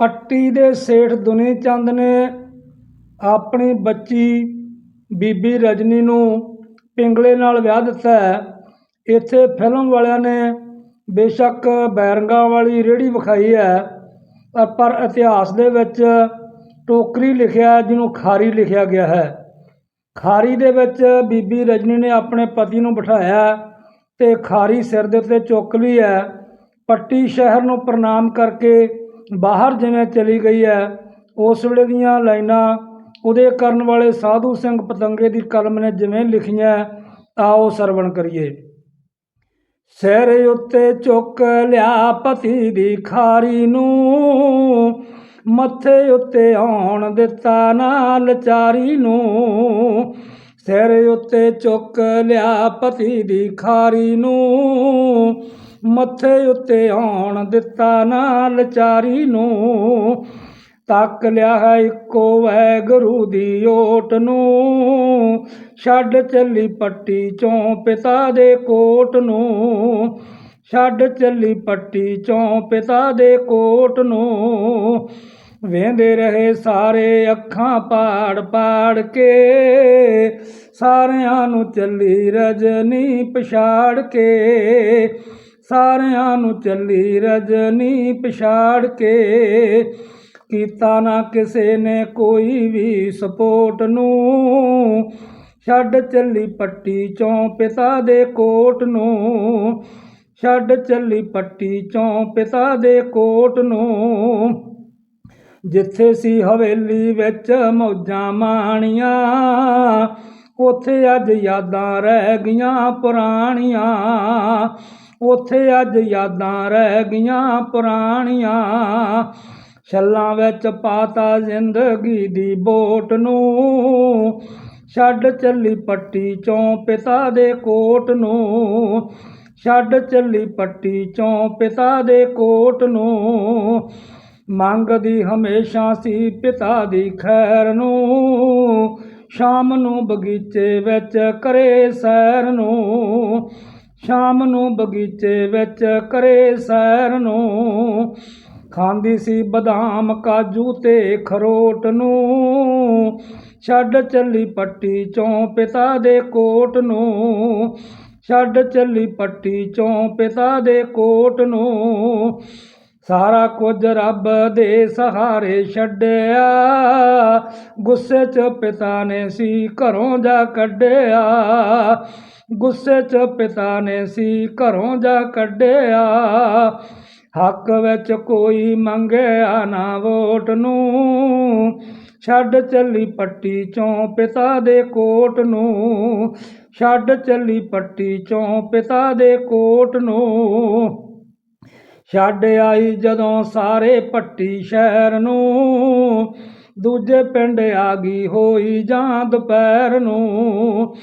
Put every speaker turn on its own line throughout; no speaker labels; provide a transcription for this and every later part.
ਪੱਟੀ ਦੇ ਸੇਠ ਦੁਨੀ ਚੰਦ ਨੇ ਆਪਣੀ ਬੱਚੀ ਬੀਬੀ ਰਜਨੀ ਨੂੰ ਪਿੰਗਲੇ ਨਾਲ ਵਿਆਹ ਦਿੱਤਾ ਹੈ। ਇੱਥੇ ਫਿਲਮ ਵਾਲਿਆਂ ਨੇ ਬੇਸ਼ੱਕ ਬੈਰੰਗਾਂ ਵਾਲੀ ਰੇਹੜੀ ਵਿਖਾਈ ਹੈ, ਪਰ ਪਰ ਇਤਿਹਾਸ ਦੇ ਵਿੱਚ ਟੋਕਰੀ ਲਿਖਿਆ ਜਿਹਨੂੰ ਖਾਰੀ ਲਿਖਿਆ ਗਿਆ ਹੈ। ਖਾਰੀ ਦੇ ਵਿੱਚ ਬੀਬੀ ਰਜਨੀ ਨੇ ਆਪਣੇ ਪਤੀ ਨੂੰ ਬਿਠਾਇਆ ਤੇ ਖਾਰੀ ਸਿਰ ਦੇ ਉੱਤੇ ਚੁੱਕ ਲਈ ਹੈ। ਪੱਟੀ ਸ਼ਹਿਰ ਨੂੰ ਪ੍ਰਣਾਮ ਕਰਕੇ ਬਾਹਰ ਜਿਵੇਂ ਚਲੀ ਗਈ ਹੈ, ਉਸ ਵੇਲੇ ਦੀਆਂ ਲਾਈਨਾਂ ਉਹਦੇ ਕਰਨ ਵਾਲੇ ਸਾਧੂ ਸਿੰਘ ਪਤੰਗੇ ਦੀ ਕਲਮ ਨੇ ਜਿਵੇਂ ਲਿਖੀਆਂ ਆਓ ਸਰਵਣ ਕਰੀਏ। ਸਿਰ ਉੱਤੇ ਚੁੱਕ ਲਿਆ ਪਤੀ ਦੀ ਖਾਰੀ ਨੂੰ, ਮੱਥੇ ਉੱਤੇ ਆਉਣ ਦਿੱਤਾ ਨਾ ਲਚਾਰੀ ਨੂੰ ਸਿਰ ਉੱਤੇ ਚੁੱਕ ਲਿਆ ਪਤੀ ਦੀ ਖਾਰੀ ਨੂੰ, ਮੱਥੇ ਉੱਤੇ ਆਉਣ ਦਿੱਤਾ ਨਾ ਲਚਾਰੀ ਨੂੰ। ਤੱਕ ਲਿਆ ਹੈ ਇੱਕੋ ਵੈਗਰੂ ਦੀ ਓਟ ਨੂੰ, ਛੱਡ ਚੱਲੀ ਪੱਟੀ ਚੋਂ ਪਿਤਾ ਦੇ ਕੋਟ ਨੂੰ। ਛੱਡ ਚੱਲੀ ਪੱਟੀ ਚੋਂ ਪਿਤਾ ਦੇ ਕੋਟ ਨੂੰ ਵੇਂਦੇ ਰਹੇ ਸਾਰੇ ਅੱਖਾਂ ਪਾੜ ਪਾੜ ਕੇ, ਸਾਰਿਆਂ ਨੂੰ ਚੱਲੀ ਰਜਨੀ ਪਛਾੜ ਕੇ। ਸਾਰਿਆਂ ਨੂੰ ਚੱਲੀ ਰਜਨੀ ਪਛਾੜ ਕੇ। ਕੀਤਾ ਨਾ ਕਿਸੇ ਨੇ ਕੋਈ ਵੀ ਸਪੋਰਟ ਨੂੰ। ਛੱਡ ਚੱਲੀ ਪੱਟੀ ਚੋਂ ਪਿਤਾ ਦੇ ਕੋਟ ਨੂੰ। ਛੱਡ ਚੱਲੀ ਪੱਟੀ ਚੋਂ ਪਿਤਾ ਦੇ ਕੋਟ ਨੂੰ। ਜਿੱਥੇ ਸੀ ਹਵੇਲੀ ਵਿੱਚ ਮੌਜਾਂ ਮਾਣੀਆਂ, ਉੱਥੇ ਅੱਜ ਯਾਦਾਂ ਰਹਿ ਗਈਆਂ ਪੁਰਾਣੀਆਂ। ਉੱਥੇ ਅੱਜ ਯਾਦਾਂ ਰਹਿ ਗਈਆਂ ਪੁਰਾਣੀਆਂ। ਛੱਲਾਂ ਵਿੱਚ ਪਾਤਾ ਜ਼ਿੰਦਗੀ ਦੀ ਬੋਟ ਨੂੰ, ਛੱਡ ਚੱਲੀ ਪੱਟੀ ਚੋਂ ਪਿਤਾ ਦੇ ਕੋਟ ਨੂੰ, ਛੱਡ ਚੱਲੀ ਪੱਟੀ ਚੋਂ ਪਿਤਾ ਦੇ ਕੋਟ ਨੂੰ। ਮੰਗਦੀ ਹਮੇਸ਼ਾ ਸੀ ਪਿਤਾ ਦੀ ਖੈਰ ਨੂੰ। ਸ਼ਾਮ ਨੂੰ ਬਗੀਚੇ ਵਿੱਚ ਕਰੇ ਸੈਰ ਨੂੰ। ਸ਼ਾਮ ਨੂੰ ਬਗੀਚੇ ਵਿੱਚ ਕਰੇ ਸੈਰ ਨੂੰ। ਖਾਂਦੀ ਸੀ ਬਦਾਮ ਕਾਜੂ ਤੇ ਖਰੋਟ ਨੂੰ। ਛੱਡ ਚੱਲੀ ਪੱਟੀ ਚੋਂ ਪਿਤਾ ਦੇ ਕੋਟ ਨੂੰ। ਛੱਡ ਚੱਲੀ ਪੱਟੀ ਚੋਂ ਪਿਤਾ ਦੇ ਕੋਟ ਨੂੰ। ਸਾਰਾ ਕੁਝ ਰੱਬ ਦੇ ਸਹਾਰੇ ਛੱਡਿਆ। ਗੁੱਸੇ 'ਚ ਪਿਤਾ ਨੇ ਸੀ ਘਰੋਂ ਜਾ ਕੱਢਿਆ। ਗੁੱਸੇ 'ਚ ਪਿਤਾ ਨੇ ਸੀ ਘਰੋਂ ਜਾ ਕੱਢਿਆ। ਹੱਕ ਵਿੱਚ ਕੋਈ ਮੰਗਿਆ ਨਾ ਵੋਟ ਨੂੰ। ਛੱਡ ਚੱਲੀ ਪੱਟੀ ਚੋਂ ਪਿਤਾ ਦੇ ਕੋਟ ਨੂੰ। ਛੱਡ ਚੱਲੀ ਪੱਟੀ ਚੋਂ ਪਿਤਾ ਦੇ ਕੋਟ ਨੂੰ। ਛੱਡ ਆਈ ਜਦੋਂ ਸਾਰੇ ਪੱਟੀ ਸ਼ਹਿਰ ਨੂੰ, ਦੂਜੇ ਪਿੰਡ ਆ ਗਈ ਹੋਈ ਜਾਂ ਦੁਪਹਿਰ ਨੂੰ,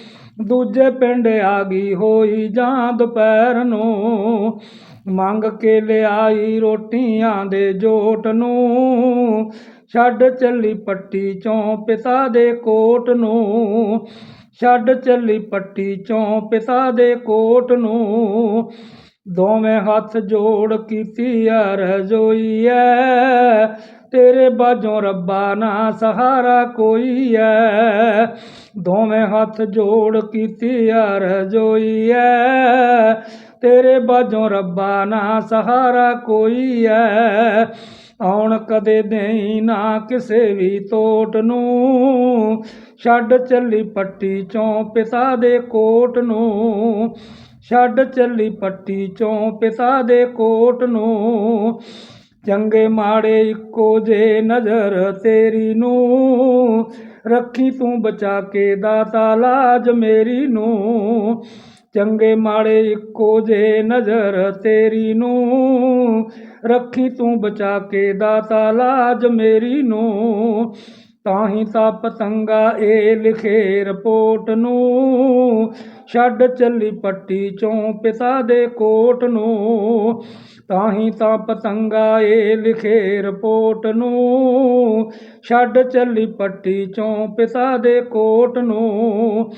ਦੂਜੇ ਪਿੰਡ ਆ ਗਈ ਹੋਈ ਜਾਂ ਦੁਪਹਿਰ ਨੂੰ, ਮੰਗ ਕੇ ਲਿਆਈ ਰੋਟੀਆਂ ਦੇ ਜੋਟ ਨੂੰ, ਛੱਡ ਚੱਲੀ ਪੱਟੀ ਚੋਂ ਪਿਤਾ ਦੇ ਕੋਟ ਨੂੰ, ਛੱਡ ਚੱਲੀ ਪੱਟੀ ਚੋਂ ਪਿਤਾ ਦੇ ਕੋਟ ਨੂੰ ਦੋਵੇਂ ਹੱਥ ਜੋੜ ਕੀਤੀ ਆ ਰਜੋਈ ਐ ਤੇਰੇ ਬਾਝੋਂ ਰੱਬਾ ਨਾ ਸਹਾਰਾ ਕੋਈ ਐ ਦੋਵੇਂ ਹੱਥ ਜੋੜ ਕੀਤੀ ਆ ਰਜੋਈ ਐ ਤੇਰੇ ਬਾਝੋਂ ਰੱਬਾ ਨਾ ਸਹਾਰਾ ਕੋਈ ਐ ਆਉਣ ਕਦੇ ਦੇਈ ਨਾ ਕਿਸੇ ਵੀ ਤੋਟ ਨੂੰ। ਛੱਡ ਚੱਲੀ ਪੱਟੀ ਚੋਂ ਪਿਤਾ ਦੇ ਕੋਟ ਨੂੰ। ਛੱਡ ਚੱਲੀ ਪੱਟੀ ਚੋਂ ਪਿਤਾ ਦੇ ਕੋਟ ਨੂੰ। ਚੰਗੇ ਮਾੜੇ ਇੱਕੋ ਜੇ ਨਜ਼ਰ ਤੇਰੀ ਨੂੰ। ਰੱਖੀ ਤੂੰ ਬਚਾ ਕੇ ਦਾਤਾ ਲਾਜ ਮੇਰੀ ਨੂੰ। ਚੰਗੇ ਮਾੜੇ ਇੱਕੋ ਜੇ ਨਜ਼ਰ ਤੇਰੀ ਨੂੰ। ਰੱਖੀ ਤੂੰ ਬਚਾ ਕੇ ਦਾਤਾ ਲਾਜ ਮੇਰੀ ਨੂੰ। ਤਾਂ ਹੀ ਤਾਂ ਪਤੰਗਾ ਇਹ ਲਿਖੇ ਰਿਪੋਰਟ ਨੂੰ। ਛੱਡ ਚੱਲੀ ਪੱਟੀ ਚੋਂ ਪਿਤਾ ਦੇ ਕੋਟ ਨੂੰ। ਤਾਂ ਹੀ ਤਾਂ ਪਤੰਗਾ ਇਹ ਲਿਖੇ ਰਿਪੋਰਟ ਨੂੰ। ਛੱਡ ਚੱਲੀ ਪੱਟੀ ਚੋਂ ਪਿਤਾ ਦੇ ਕੋਟ ਨੂੰ।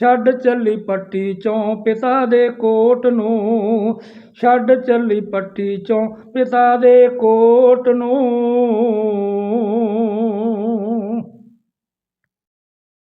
ਛੱਡ ਚੱਲੀ ਪੱਟੀ ਚੋਂ ਪਿਤਾ ਦੇ ਕੋਟ ਨੂੰ। ਛੱਡ ਚੱਲੀ ਪੱਟੀ ਚੋਂ ਪਿਤਾ ਦੇ ਕੋਟ ਨੂੰ।